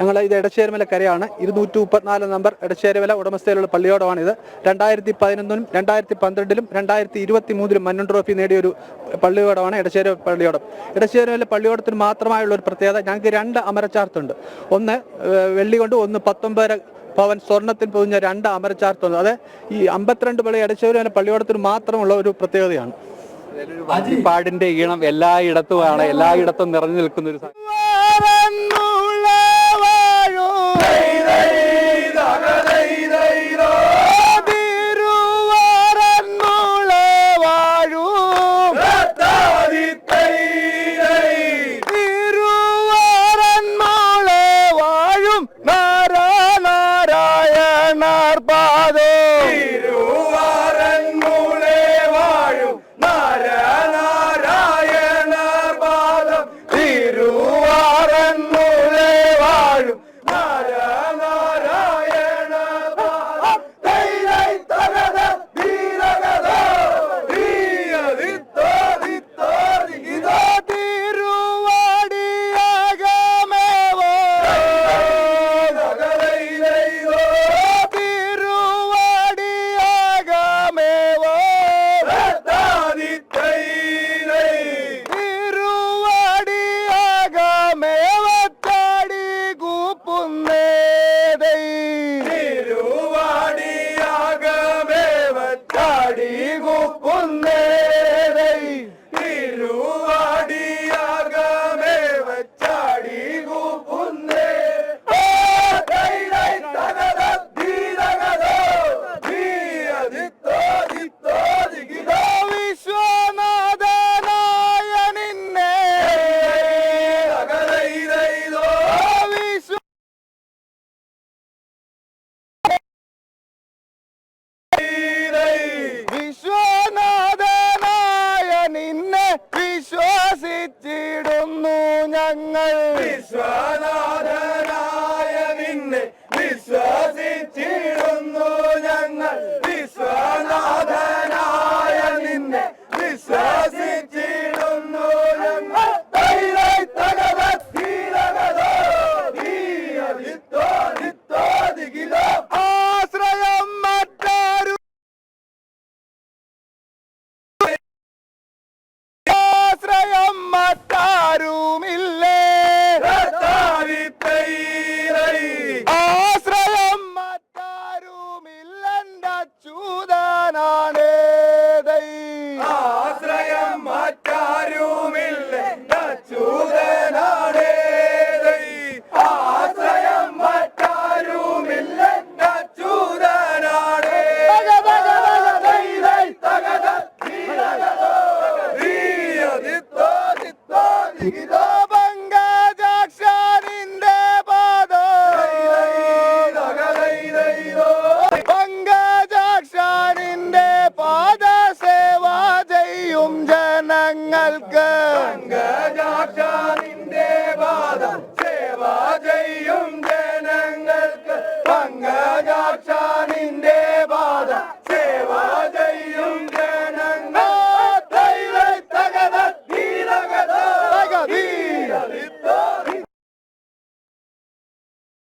ഞങ്ങൾ ഇത് എടശ്ശേരിമല കരയാണ്. ഇരുന്നൂറ്റി മുപ്പത്തിനാല് നമ്പർ എടശ്ശേരിമല ഉടമസ്ഥയിലുള്ള പള്ളിയോടമാണിത്. രണ്ടായിരത്തി പതിനൊന്നിലും രണ്ടായിരത്തി പന്ത്രണ്ടിലും രണ്ടായിരത്തി ഇരുപത്തി മൂന്നിലും മന്നൻ ട്രോഫി നേടിയൊരു പള്ളിയോടമാണ് എടശ്ശേരി പള്ളിയോടം. എടശ്ശേരിമല പള്ളിയോടത്തിന് മാത്രമായുള്ള ഒരു പ്രത്യേകത ഞങ്ങൾക്ക് രണ്ട് അമരച്ചാർത്തുണ്ട്. ഒന്ന് വെള്ളി കൊണ്ട് ഒന്ന് പത്തൊമ്പതര പവൻ സ്വർണത്തിൽ പൊതിഞ്ഞ രണ്ട് അമരച്ചാർത്തുണ്ട്. അത് ഈ അമ്പത്തിരണ്ട് പള്ളി എടശ്ശേരിമല പള്ളിയോടത്തിന് മാത്രമുള്ള ഒരു പ്രത്യേകതയാണ്. പാടിന്റെ ഈണം എല്ലായിടത്തുമാണ് എല്ലായിടത്തും നിറഞ്ഞു നിൽക്കുന്ന ഒരു Bahadur! മറ്റാരുമില്ലെന്റെ അച്യുതനാണേ ആശ്രയം മറ്റാരുമില്ല. അച്യുതനാണേ ആശ്രയം മറ്റാരുമില്ല. അച്യുതനാണേ പങ്കജാക്ഷാനിന്റെ തങ്കജാക്ഷാനിന്റെ പാത സേവ ചെയ്യും ജനങ്ങൾക്ക്. തങ്കജാക്ഷാനിന്റെ